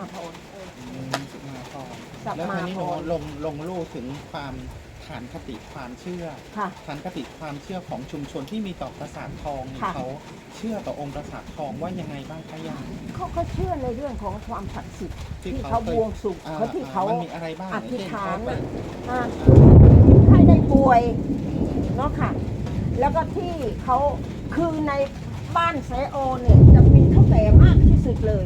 มาพรอืมมาพอสับแล้วทีนี้หนูมาพรลงลงรูปถึงความฐานคติความเชื่อ ค่ะ ฐานคติความเชื่อของชุมชนที่มีต่อปราสาททองเนี่ยค่ะ เขาเชื่อต่อองค์ปราสาททองว่ายังไงบ้างคะยายเขาก็เชื่อในเรื่องของความศักดิ์สิทธิ์ที่ที่เขาเขาเคยบวงสรวงอ่าเขาที่เขา มันมีอะไรบ้างอธิษฐานเช่น่ะเขอ่าใครได้ป่วยเนาะค่ะ แล้วก็ที่เขาคือในบ้านไซโอเนี่ยจะมีเท่าแก่มากที่สุดเลย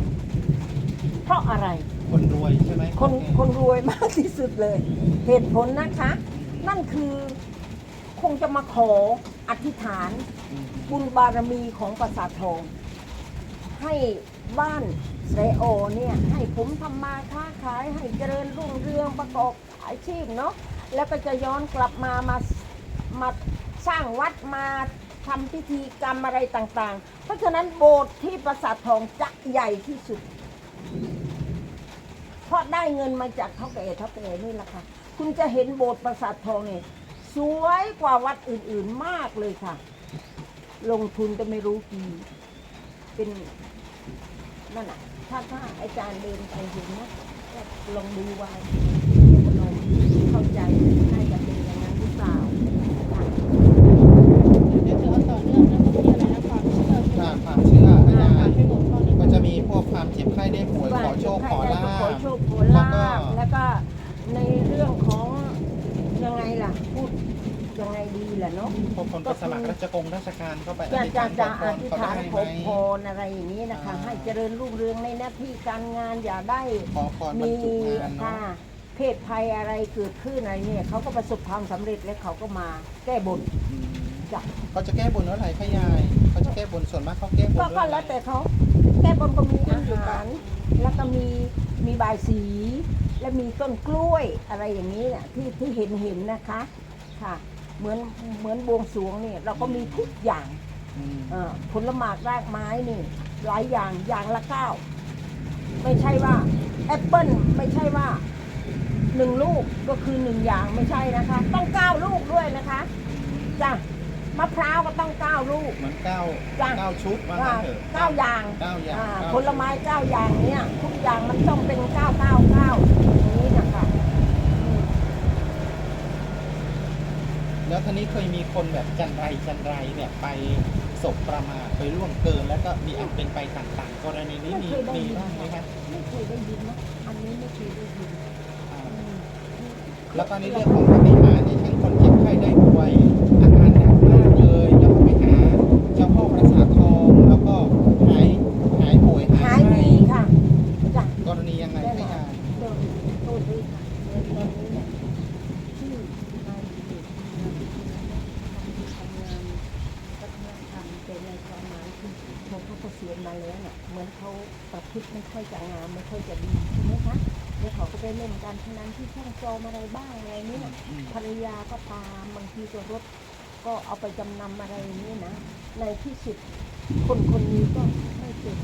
เพราะอะไรไปคนรวยใช่ไหมคนคนรวยมากที่สุดเลย เหตุผลนะคะ นั่นคือคงจะมาขออธิษฐานอืมบุญบารมีของปราสาททอง ให้บ้านไซโอเนี่ยให้ผมทำมาค้าขายให้เจริญรุ่งเรืองประกอบอาชีพเนาะแล้วก็จะย้อนกลับมามามาสร้างวัดมาทำพิธีกรรมอะไรต่างๆ เพราะฉะนั้นโบสถ์ที่ปราสาททองจะใหญ่ที่สุด เพราะได้เงินมาจากเท่าแก่เท่าแก่นี่แหละค่ะ คุณจะเห็นโบสถ์ปราสาททองเนี่ยสวยกว่าวัดอื่นๆมากเลยค่ะ ลงทุนก็ไม่รู้กี่ เป็นนั่นน่ะ ถ้าถ้าอาจารย์เดินไปเห็นนะก็ลองดูไว้ลองเข้าใจ วกความเจ็บไข้ได้ป่วยขอโชคขอลาขอภโชคขอแล้วลาก็บแล้วก็ในเรื่องของยังไงล่ะพูดยังไงดีล่ะเนาะพวกคนไปสมัครราชกงราชการเข้าไปอจะธิษจะฐานขจะอพอรธิษเขาฐานได้ขไหมอพรอะไรอย่างนี้นะคะอ่าให้เจริญรุ่งเรืองในหน้าที่การงานอย่าได้ขอพรบรรมีจุงานเนาะค่ะเพศภัยอะไรเกิดขึ้นอะไรเนี่ยเขาก็ประสบความสำเร็จและเขาก็มาแก้บนอืมจ้ะเขาจะแก้บนว่าอะไรคะยายเขาจะแก้บนส่วนมากเขาแก้บนก็ด้วยก็อะไรแล้วแต่เขา แก้บนก็มีอาหารแล้วก็มีมีบายสี และมีต้นกล้วยอะไรอย่างนี้เนี่ยที่ที่เห็นเห็นนะคะค่ะ เหมือนเหมือนบวงสรวงเนี่ยเราก็มีทุกอย่างอืมเอ่อผลหมากรากไม้นี่ หลายอย่างอย่างละเก้าไม่ใช่ว่าแอปเปิ้ลไม่ใช่ว่าหนึ่งลูกก็คือหนึ่งอย่างไม่ใช่นะคะ ต้องเก้าลูกด้วยนะคะจ้ะ มะพร้าวก็ต้องเก้าลูก เหมือนเก้าจ้ะ เก้าชุดว่าอ่างั้นเถอะเก้าอย่างเก้าอย่างอ่าเก้าผลไม้เก้าอย่างเนี่ยทุกอย่างมันต้องเป็นเก้าเก้าเก้าอย่างนี้นะคะอืมแล้วทีนี้เคยมีคนแบบจันไรจันไรเนี่ยไปศพประมาทไปล่วงเกิน แล้วก็มีอันเป็นไปต่างๆกรณีนี้ไม่มีเคยได้มียินบ้างไหมคะไม่เคยได้ยินนะอันนี้ไม่เคยได้ยินอ่าอืมแล้วก็ในเรื่องของปฏิหารย์เนี่ยเช่นคนเจ็บไข้ได้ป่วยอาการหนักมากเลย แล้วก็ไปหาเจ้าพ่อประสาททองแล้วก็หายหายป่วย หายดีค่ะจ้ะ กรณียังไง ได้ คะ มายาย โดนโทษด้วยค่ะในตอนนี้เนี่ยที่นายเด็กทำงานวัฒนธรรมแต่ในความหมายคือพอเขาเกษียณมาแล้วเนี่ยเหมือนเขาประพฤติไม่ค่อยจะงามไม่ค่อยจะดีใช่ไหมคะแล้วเขาก็ไปเล่นการพนันที่ช่องจอมอะไรบ้างอะไรนี่น่ะ อืม ภรร ยาก็ตามบางทีก็รถก็เอาไปจำนำอะไรอย่างนี้นะ ในที่สุดคนคนนี้ก็ไม่เป็น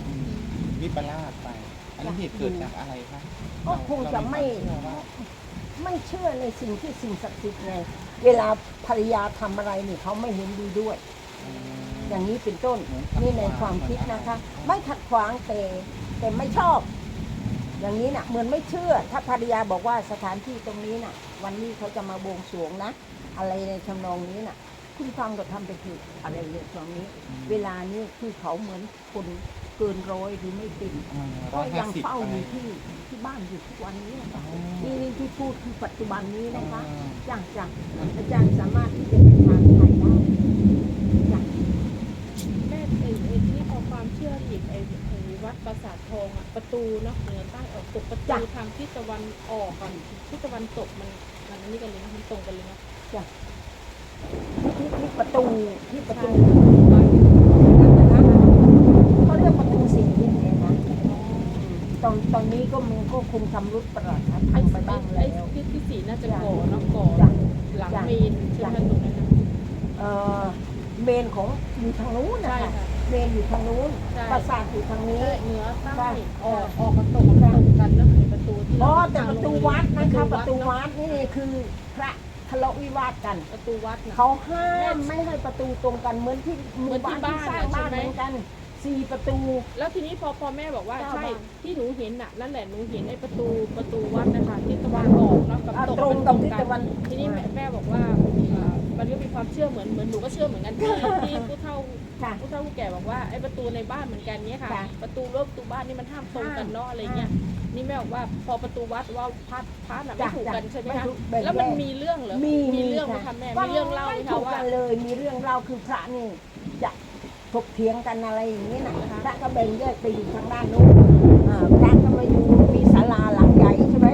อืมวิปลาสไป อันนี้เหตุเกิดจากอะไรคะก็คงจะไม่ เรามีความเชื่อว่าไม่เชื่อในสิ่งที่สิ่งศักดิ์สิทธิ์ไงเวลาภรรยาทำอะไรนี่เขาไม่เห็นดีด้วย อืม อย่างนี้เป็นต้นเหมือนขัดนี่ในขวางความคิดนะคะเหมือนอะไรไม่ขัดขวางแต่แต่ไม่ชอบ อย่างนี้นะ่ะเหมือนไม่เชื่อ ถ้าภรรยาบอกว่าสถานที่ตรงนี้น่ะ วันนี้เขาจะมาบวงสรวงนะ อะไรในทำนองนี้น่ะ คุณฟังก็ทำไปเถอะอะไรในตรงนี้ เวลานี้คือเขาเหมือนคนเกินร้อยหรือไม่ติดอ่าก็ร้อยห้ายังสิบเฝ้าไปอยู่ที่ที่บ้านอยู่ทุกวันนี้นะคะอ๋อนี่นี่ที่พูดคือปัจจุบันนี้นะคะอ่าจ้ะจ้ะอาจารย์สามารถที่จะไปทางไทยได้จ้ะแม่ไอ้ไอ้ที่เอาความเชื่ออีกไอ้ไอ้วัดปราสาททองอะประตูเนาะเหนือใต้ออกตกประตูทางทิศตะวันออกกันทิศตะวันตกมัน มันอันนี้กันเลยนะมันตรงกันเลยนะที่ที่ประตูที่ประตูบ้านเขาเรียกประตูสีเนี่ยนะตอนตอนนี้ก็มันก็คงทำรุดประหลาดไอ้ทำไปบ้างไอ้แล้วที่ที่สีน่าจะก่อเนาะก่อจ้ะหลังจ้ะเมนใช่ไหมตรงนั้นนะเอ่อเมนของอยู่ทางนู้นนะใช่คะค่ะเมนอยู่ทางนู้นใช่ปราสาทอยู่ทางนี้ใช่เหนือใต้ใช่ออกออกมาตกตรงกันเนาะไอ้ประ ตูที่อ๋อเราแต่ประตูวัดนะคะประตูเนอวัดนี่คือพระทะเลาะวิวาทกัน ประตูวัดนะเขาห้ามไม่ให้ประตูตรงกันเหมือนที่หมู่บ้านเหมือนที่ที่สร้างบ้าบ้านนอะใช่ไหมเหมือนกันสี่ประตู แล้วทีนี้พอพอแม่บอกว่าเจ้าใช่บ้าน ที่หนูเห็นน่ะนั่นแหละหนูเห็นไอ้ประตูประตูวัดนะคะที่ตะวันออกเนาะกับอ่าตกตรงมันกับตทิศตะวันทีนี้แม่แม่บอกว่าอ่ามันก็มีความเชื่อเหมือนเหมือนหนูก็เชื่อเหมือนกันที่ที่ผู้เฒ่าค่ะ ผู้เฒ่าผู้แก่บอกว่าไอ้ประตูในบ้านเหมือนกันเนี้ยค่ะ ค่ะประตูรั้วประตูบ้านนี่มันห้ามตรงกันเนาะอะไรเงี้ย นี่แม่บอกว่าพอประตูวัดว่าพัดพัดน่ะไม่จ้ะถูกกันจ้ะใช่ไหมไม่คะถูกแบ่งแล้วมันแยกมีเรื่องเหรอมีมีเรื่องไหมคะแม่มีเรื่องเล่าไหมไม่คะถูกว่ากันเลย มีเรื่องเล่าคือพระนี่จะถกเถียงกันอะไรอย่างนี้นะนะคะพระก็แบ่งแยกไปอยู่ทางด้านนู้นอ่าพระก็มาอยู่มีศาลาหลังใหญ่ใช่ไหม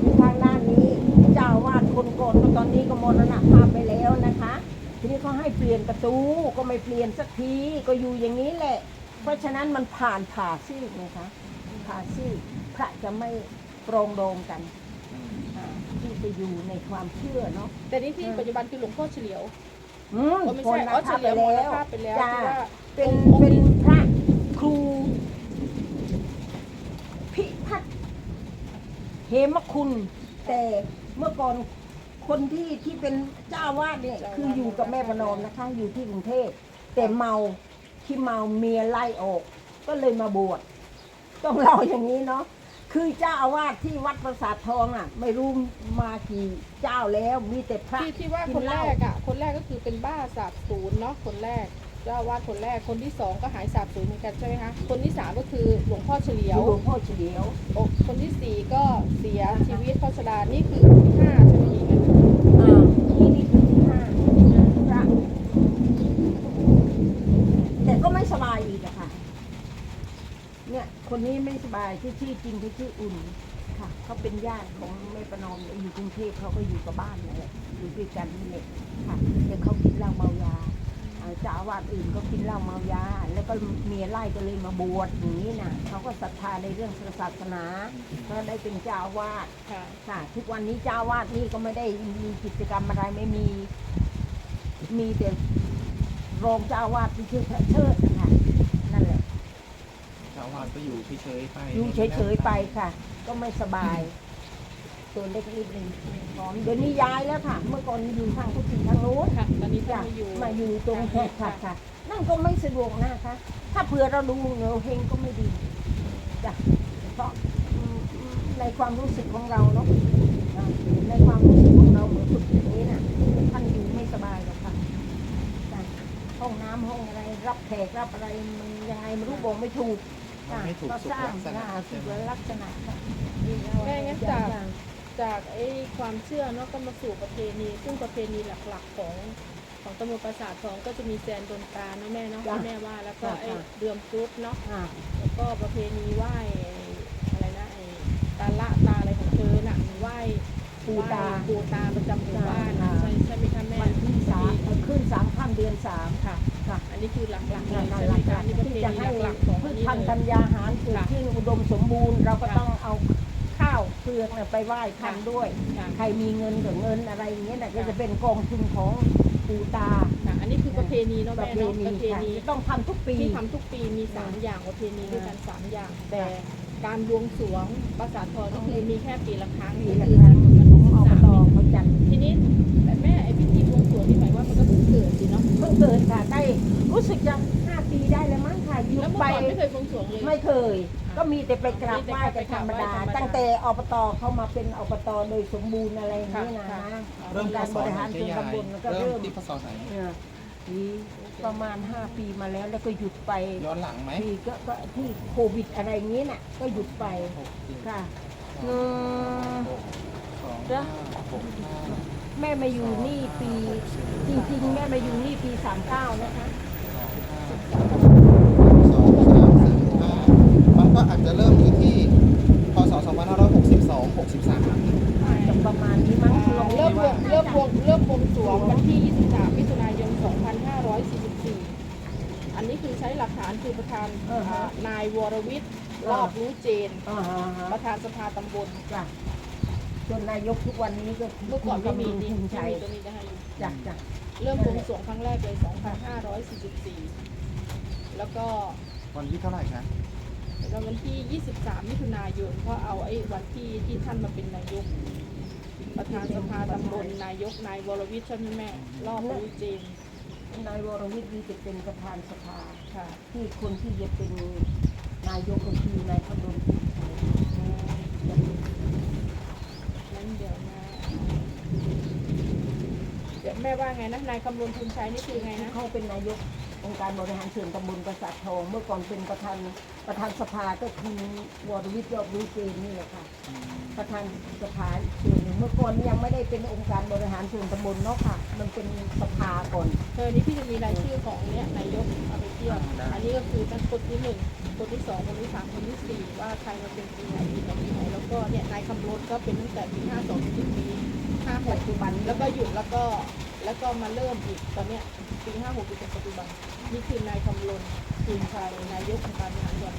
อยู่ทางด้านนี้เจ้าอาวาดคนก่อนก็ตอนนี้ก็มรณภาพไปแล้วนะคะ ทีนี้เขาให้เปลี่ยนประตูก็ไม่เปลี่ยนสักทีก็อยู่อย่างนี้แหละ เพราะฉะนั้นมันผ่านผ่าซีกนะคะผ่าซีกพ ระจะไม่ปรองดองกันอ่าที่ไปอยู่ในความเชื่อเนาะ แต่นี่ที่ปัจจุบันคือหลวงพ่อเฉลียว อืมอ๋อไม่ใช่มรณอ๋อภาพเฉลียวไปแล้วมรณภาพไปแล้วจ้า ที่ว่า เป็นองค์ เป็นพระครูพิพัฒน์เหมคุณ แต่เมื่อก่อนคนที่ที่เป็นเจ้าอาวาดเนี่ยคืออยู่กับแม่ประนอมนะคะอยู่ที่กรุงเทพแต่เมาที่เมาเมียไล่ออก ก็เลยมาบวชต้องเล่าอย่างนี้เนาะ คือเจ้าอาวาสที่วัดประสาททองอะ ไม่รู้มากี่เจ้าแล้วมีแต่พระที่ที่ว่ากิคนเหแรล้ากอะ คนแรกก็คือเป็นบ้าสาบศูนย์เนาะคนแรกเจ้าอาวาดคนแรกคนที่สองก็หายสาบศูนย์เหมือนกันใช่ไหมคะคนที่สามก็คือหลวงพ่อเฉลียวหลวงพ่อเฉลียวโอ้คนที่สี่ก็เสียชีวิตเพราะชรานี่คือคนที่ห้าใช่ไหมหญิงนะอ่านี่นี่คือที่ห้าพระแต่ก็ไม่สบายอีกอะค่ะ เนี่ยคนนี้ไม่สบายที่อชื่อจริงที่ชื่ออุ่นค่ะเขาเป็นญาติของแม่ประนอมอยู่กรุงเทพเขาก็อยู่กับบ้านนั่แหละอยู่ด้วยกันนี่แหละค่ะแต่เขากินเหล้าเมายาอ่าเจ้าอาวาสอื่นก็กินเหล้าเมายา แล้วก็เมียไล่ก็เลยมาบวชอย่างนี้นะเขาก็ศรัทธาในเรื่องศาสนา ก็ได้เป็นเจ้าอาวาสค่ะ ทุกวันนี้เจ้าวาดนี่ก็ไม่ได้มีกิจกรรมอะไรไม่มี มีแต่รองเจ้าวาดที่ชื่อพระเชิดนะคะนั่นแหละ ชาวบ้านก็อยู่เฉยๆไปอยู่เฉยๆไปค่ะ ก็ไม่สบายตัวเล็กนิดนึงพร้อมเดี๋ยวนี้ย้ายแล้วค่ะ เมื่อก่อนอยู่ทางพุทธิทางโน้นค่ะ ตอนนี้ท่าจ้ะนมาอยู่มาอยู่ตรงทางแหนี้กค่ะค่ะ นั่นก็ไม่สะดวกนะคะ ถ้าเผื่อเราดูเงาเฮงก็ไม่ดีจ้ะเพราะอืมในความรู้สึกของเราเนาะอ่าในความรู้สึกของเราเหมือนฝึกอย่างนี้น่ะท่านอยู่ไม่สบายหรอกค่ะจ้ะห้องน้ำห้องอะไร รับแขกรับอะไรมันยังไงไม่รู้บอกไม่ถูก มันไม่ถูกก็สุสขร้างลักษณะอ่าใช่สุไหมขลักษณะค่ะแม่งั้นจากอย่างจากไอ้ความเชื่อเนาะก็มาสู่ประเพณี ซึ่งประเพณีหลักๆของของตำรวจประสาททองก็จะมีแซนดนตาเนาะแม่เนาะจ้ะที่แม่ว่าแล้วก็จ้ะไอ้จ้ะเดือมซุดเนาะอ่าแล้วก็ประเพณีไหว้อะไรนะไอ้ตาละตาอะไรของเธอน่ะไหว้ปูตาไหว้ปูตาประจำหมู่บ้านอ่าใช่ใช่ไหมคะแม่วันที่สามขึ้นสามค่ำเดือนสามค่ะค่ะอั นนี้คือหลักๆเลนั่ยนใช่หไหมลักคะนี่ประเพที่ณีจะให้หลักๆของพือันชนี้พันธุ์เลธัญยญาหารเกิดค่ะขึ้นอุดมสมบูรณ์ เราก็ค่ะต้องเอาข้าวเปลือกเนี่ยไปไหว้ท่านค่ะด้วย ค่ะ ใครมีเงินกับเงินอะไรอย่างเงี้ยนะก็ค่ะจะเป็นกองทุนของปูตาค่ะอันนี้คือประเพณีเนาะประแม่เพเนาะณีประเพค่ะณีจะต้องทำทุกปี ที่ทำทุกปีมีสามอย่างประเพณีด้วยกันสามอย่าง แต่การบวงสรวงประสาททองก็คือมีแค่ปีละครั้งปีก็ละคือครั้งวันขที่องสิบอบสามตเขาจัด ทีนี้ แต่แม่ไอพิธีบวงสรวงนี่หมายว่ามันก็เพิ่งเกิดสิเนาะเพิ่งเกิดค่ะได้รู้สึกจะห้าปีได้แล้วมั้งค่ะอยู่แล้วเมื่อไป ก่อนไม่เคยบวงสรวงเลย ไม่เคย ก็มีแต่ไปกราบไหว้มีแต่กันธรรมดาไปกราบไหว้ธรรมดา ตั้งแต่อบตเข้ามาเป็นอบตโดยสมบูรณ์อะไรอย่างนี้นะค่ะค่ะเริ่มพการศบไหรินหารเจ๊ส่วนยายตำบลแล้วก็เริ่มเริ่มที่พศไหนเนี่ยปีประมาณ 5 ปีมาแล้วแล้วก็หยุดไปย้อนหลังไหมที่ก็ก็ที่โควิดอะไรอย่างนี้น่ะ ก็หยุดไปหกสี่ค่ะอืม หกสองจ้ะห้าหกห้า แม่มาอยู่นี่ปี จริง ๆ แม่มาอยู่นี่ปี39นะคะสองห้าสองสามสี่ห้ามันก็อาจจะเริ่มอยู่ที่พศ2562 63อาจจะประมาณนี้มั้งอ่าเริ่มบวงเริ่มบวงเริ่มบวงสรวงวันที่ 23 มิถุนายน 2544 อันนี้คือใช้หลักฐานคือประธานอ่านายวรวิทย์รอบรู้เจน อ่าฮะฮะประธานสภาตำบลจ้ะ ส่วนนายกทุกวันนี้ก็คืเมื่อก่อนไม่มีคุณนี่ภูมิไม่ชัยมีตัวนี้ได้อยู่จ้ะจ้ะเริ่มบวงสรวงครั้งแรกเลย2544 แล้วก็วันที่เท่าไหร่คะแล้ววันที่ 23 มิถุนายนก็เอาไอ้วันที่ที่ท่านมาเป็นนายก ประธานสภาตำบลนายกนายวรวิทย์ใช่ไหมแม่รอบรู้เจนนายวรวิทย์นี่จะเป็นประธานสภา ค่ะ ที่คนที่จะเป็นนายกก็คือนายพดลพิชัยนั้นเดี๋ยวนะเดี๋ยว แม่ว่าไงนะนายคำนวณทุนชัยนี่คือไงนะเขาเป็นนายกองค์การบริหารส่วนตำบลประสาททองเมื่อก่อนเป็นประธานประธานสภาก็คือวรวิทย์ยอดรู้เกณฑ์นี่แหละค่ะ ประธานสภาอีกส่วนหนึ่งเมื่อก่อนยังไม่ได้เป็นองค์การบริหารส่วนตำบลเนาะค่ะ มันเป็นสภาก่อนเธอนี้พี่จะมีรายชื่อของเนี้ยนายกเอาไปเทียบได้อันนี้ก็คือตั้งคนที่หนึ่งคนที่สองคนที่สามคนที่สี่ว่าใครมาเป็นปีไหนปีต่อปีไหนแล้วก็เนี่ยนายคำรถก็เป็นตั้งแต่ปีห้าสองถึงปีห้าหปักจจุบันแล้วก็หยุดแล้วก็ แล้วก็มาเริ่มอีกตอนเนี้ยปีห้าหกปีจนปัจจุบันนี่คือนายคำรณคืนชัยนายกองค์การบริหารส่วน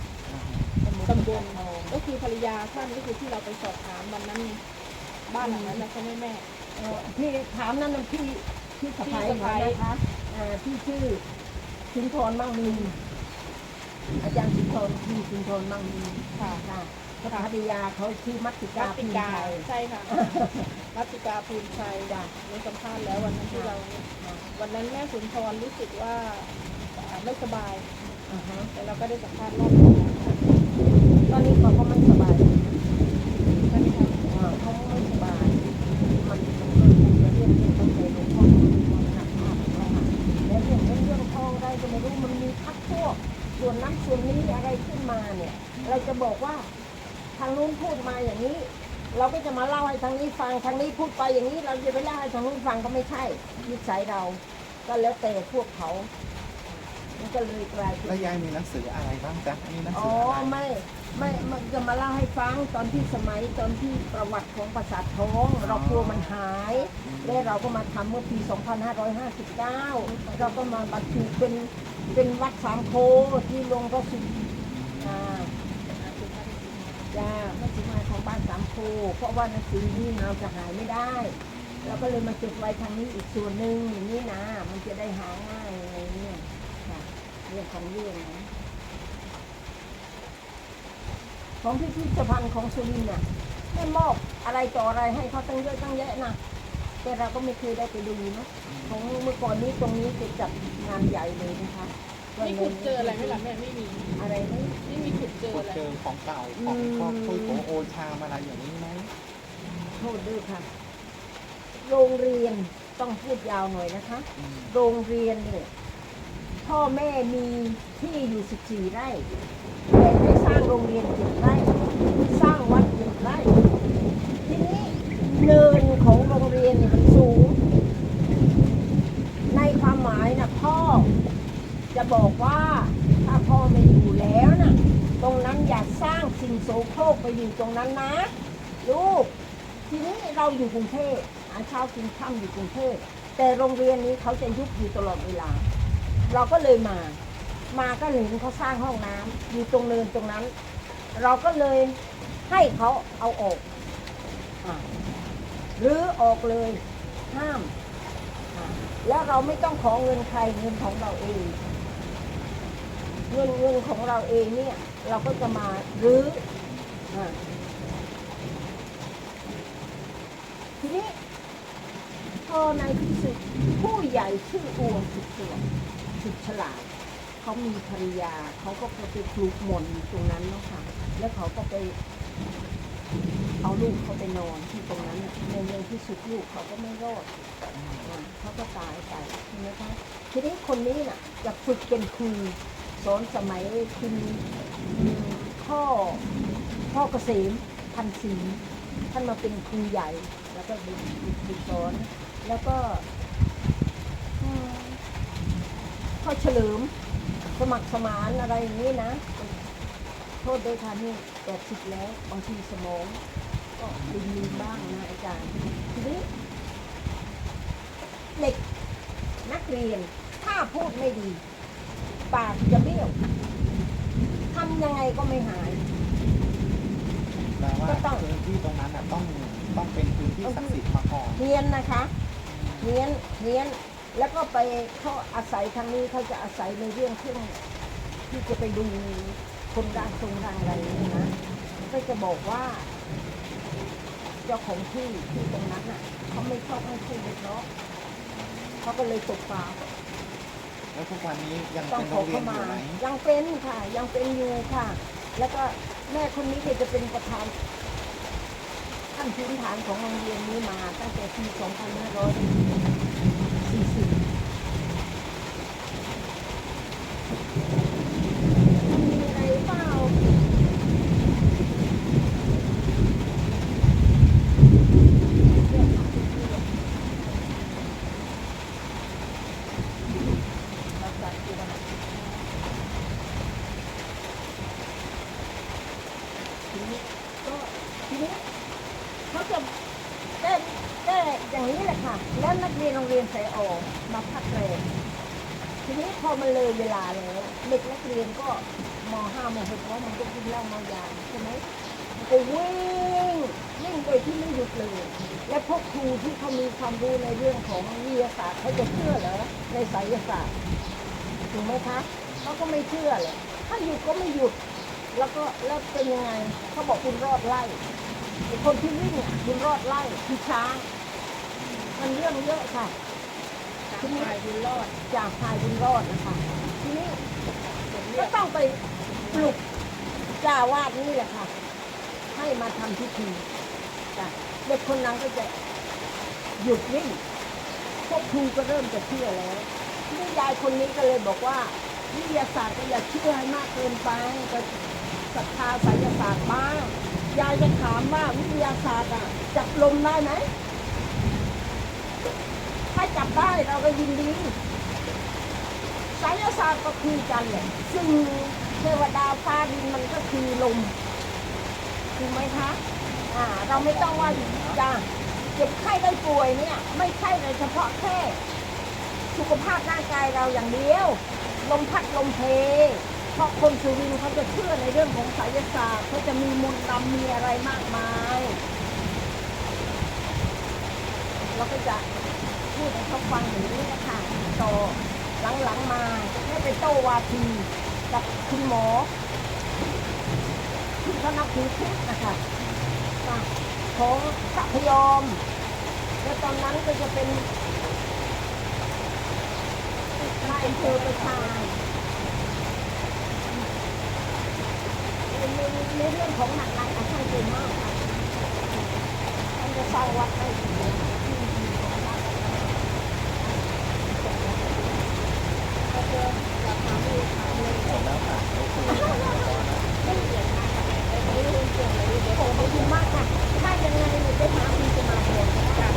ตำบลก็คือภรรยาท่านก็คือที่เราไปสอบถามวันนั้นไงบ้านหลังนั้นนะใช่ไหมแม่เอ่อที่ถามนั่นนะพี่พี่สะพ้ายพี่สะใภ้นะคะอ่าที่ชื่อสุนทรมั่งมีอาจารย์สุนทรพี่สุนทรมั่งมีค่ะค่ะ พระภรรยาเขาชื่อมัตติการัตติพิมกาไทยใช่ค่ะรัตติกาภูมิชัยจ้ะในสัมภาษณ์แล้ววันนั้นที่เราเนี่ยวันนั้นแม่สุนทรรู้สึกว่าอ่าไม่สบาย อ่าฮะแต่เราก็ได้สัมภาษณ์รอบหนึงแล้วตอนนี้เขาก็ไม่สบายใช่ไหมคะอ่าเขาไม่สบาย มันมันเริ่มเป็นเรื่องที่เขาเคยหลวงพ่อมันหนักมากแล้วค่ะแล้วเรื่องเงินเรื่องทองอะไรก็ไม่รู้มันมีพักพวก ส่วนนั้นส่วนนี้อะไรขึ้นมาเนี่ย เราจะบอกว่า ทางนู้นพูดมาอย่างนี้ เราก็จะมาเล่าให้ทางนี้ฟังทางนี้พูดไปอย่างนี้ เราจะไปเล่าให้ทางนู้นฟังก็ไม่ใช่นิสัยเรา ก็แล้วแต่พวกเขา มันก็เลยกลายเป็น แล้วยายมีหนังสืออะไรบ้างจ๊ะมีหนังอ๋สือออะไรไม่ไม่มันจะมาเล่าให้ฟังตอนที่สมัยตอนที่ประวัติของปราสาททองเรากลัวมันหาย แล้วเราก็มาทำเมื่อปี 2559 เราก็มาบรรจุเป็นเป็นวัดสามโคที่ลงพระสุอ่า จ้าพระสุมาของบ้านสามโคเพราะว่าหนังสือนี่เราจะหายไม่ได้เราก็เลยมาเก็บไว้ทางนี้อีกส่วนหนึ่งอย่างนี้นะ มันจะได้หาง่ายอะไรเนี่ยค่ะเรื่องของเรื่องนะของพิพิธภัณฑ์ของสุรินทร์น่ะได้มอบอะไรต่ออะไรให้เขาตั้งเยอะตั้งแยะนะแต่เราก็ไม่เคยได้ไปดูเนาะของเมื่อก่อนนี้ตรงนี้จะจัดงานใหญ่เลยนะคะ นี่ขุดเจออะไรไหมล่ะแม่ไม่มีอะไรไม่นี่มีขุดเจอพบอะไรเจอของเก่าของพวกคุยโอโอชามอะไรอย่างนี้ไหมโทษด้วยค่ะ โรงเรียนต้องพูดยาวหน่อยนะคะ อืมโรงเรียนเนี่ยพ่อแม่มีที่อยู่14ไร่แต่ได้สร้างโรงเรียนเจ็ดไร่สร้างวัดเจ็ดไร่ทีนี้เนินของโรงเรียนเนี่ยมันสูง ในความหมายนะพ่อ จะบอกว่าถ้าพ่อไม่อยู่แล้วนะตรงนั้นอย่าสร้างสิ่งโสโครกไปอยู่ตรงนั้นนะ ลูก ทีนี้เราอยู่กรุงเทพหาเช้ากินค่ำอยู่กรุงเทพแต่โรงเรียนนี้เขาจะยุบอยู่ตลอดเวลา เราก็เลยมา มาก็เห็นเขาสร้างห้องน้ำอยู่ตรงเนินตรงนั้น เราก็เลยให้เขาเอาออกอหรือออกเลยห้าม แล้วเราไม่ต้องขอเงินใครเงินของเราเอง เงินเงินของเราเองเนี่ย เราก็จะมารื้ออ่าทีนี้พอในที่สุดผู้ใหญ่ชื่ออวงสุดสวยสุดฉลาดเขามีภรรยาเขาก็ไปปลูกหมอนตรงนั้นเนาะค่ะ แล้วเขาก็ไป เอาลูกเขาไปนอนที่ตรงนั้นใน่ะในในที่สุดลูกเขาก็ไม่รอดเขาก็ตายไปนะคะทีนี้คนนี้น่ะจะฝึกเป็นครู สอนสมัยคุณพ่อพ่อเกษมพันศรีท่านมาเป็นครูใหญ่ แล้วก็ดึงดึงสอนแล้วก็พ่อเฉลิมสมัครสมานอะไรอย่างนี้นะ โทษด้วยค่ะนี่แปดสิบแล้วบางทีสมองก็ลืมลืมบ้างนะอาจารย์ทีนี้เด็กนักเรียนถ้าพูดไม่ดี ปากจะเบี้ยวทำยังไงก็ไม่หาย แปลว่าก็ต้อง พื้นที่ตรงนั้นน่ะต้องต้องเป็นพื้นที่ศักดิ์สิทธิ์มาก่อนเรียนนะคะเรียนเรียน แล้วก็ไปเขาอาศัยทางนี้เขาจะอาศัยในเรื่องเครื่องที่จะไปดูคนร่างทรงร่างอะไรนี่นะก็จะบอกว่า เจ้าของที่ที่ตรงนั้นน่ะเขาไม่ชอบให้พูดเลยเพราะเขาก็เลยตกปลา แล้วทุกวันนี้ยังต้อเป็งนขโรองเรียเข้านอมายู่ไหมยังเป็นค่ะ ยังเป็นอยู่ค่ะ แล้วก็แม่คนนี้เคยจะเป็นประธานขั้นพื้นฐานของโรงเรียนนี้มาตั้งแต่ปี 2540 มีอะไรเปล่าทีนี้ก็ทีนี้เขาจะแก้แก้อย่างนี้แหละค่ะ แล้วนักเรี ยนโรงเรียนใส่ออกมาพักแรมทีนี้พอมันเลยเวลาแล้วเด็กนักเรียนก็มห้ามหกแล้วมันก็กินเหล้าเมายาใช่ไหมมันก็วิ่งวิ่งโดยที่ไม่หยุดเลย และพวกครูที่เขามีความรู้ในเรื่องของวิทยาศาสตร์เขาจะเชื่อเหรอในไสยศาสตร์ถูกไหมคะเขาก็ไม่เชื่อเลยถ้าหยุดก็ไม่หยุด แล้วก็แล้วเป็นยังไงเขาบอกคุณรอดไล่คนที่วิ่งอะคุณรอดไล่คือช้างมันเรื่องเยอะค่ะ ทางฝ่ายบุญรอดจากพายบุญรอดนะคะทีนี้ก็ต้องไปปลุกเจ้าวาดนี่แหละค่ะ ให้มาทำพิธีจ้ะเด็กคนนั้นก็จะหยุดวิ่งพวกครูก็เริ่มจะเชื่อแล้วนี่ยายคนนี้ก็เลยบอกว่าวิทยาศาสตร์ก็อย่าเชื่อให้มากเกินไปก็ศรัทธาไสยศาสตร์บ้างยายจะถามว่าวิทยาศาสตร์อะจับลมได้ไหม ถ้าจับได้เราก็ยินดีไสยศาสตร์ก็คือกันเลยซึ่งเทวดาฟ้าดินมันก็คือลมถูกไหมคะอ่าเราไม่ต้องว่าจะเจ็บไข้ได้ป่วยเนี่ย ไม่ใช่เลยเฉพาะแค่ สุขภาพร่างกายเราอย่างเดียว ลมพัดลมเพเพราะคนสุรินเขาจะเชื่อในเรื่องของไสยศาสตร์เขาจะมีมนต์ดำมีอะไรมากมาย เราก็จะ พูดให้เขาฟังอย่างนี้นะคะต่อหลังๆมาให้ไปโต้วาทีกับคุณหมอที่เขานับถือพุทธนะคะของพระพยอม แล้วตอนนั้นก็จะเป็นนายอำเภอประชาในในเรื่องของหนักๆอะท่านเก่งมากค่ะท่านจะสร้างวัดได้ ขอบคุณมากค่ะ ถ้ายังไงหนูไปหาคุณจะมาเรียนค่ะ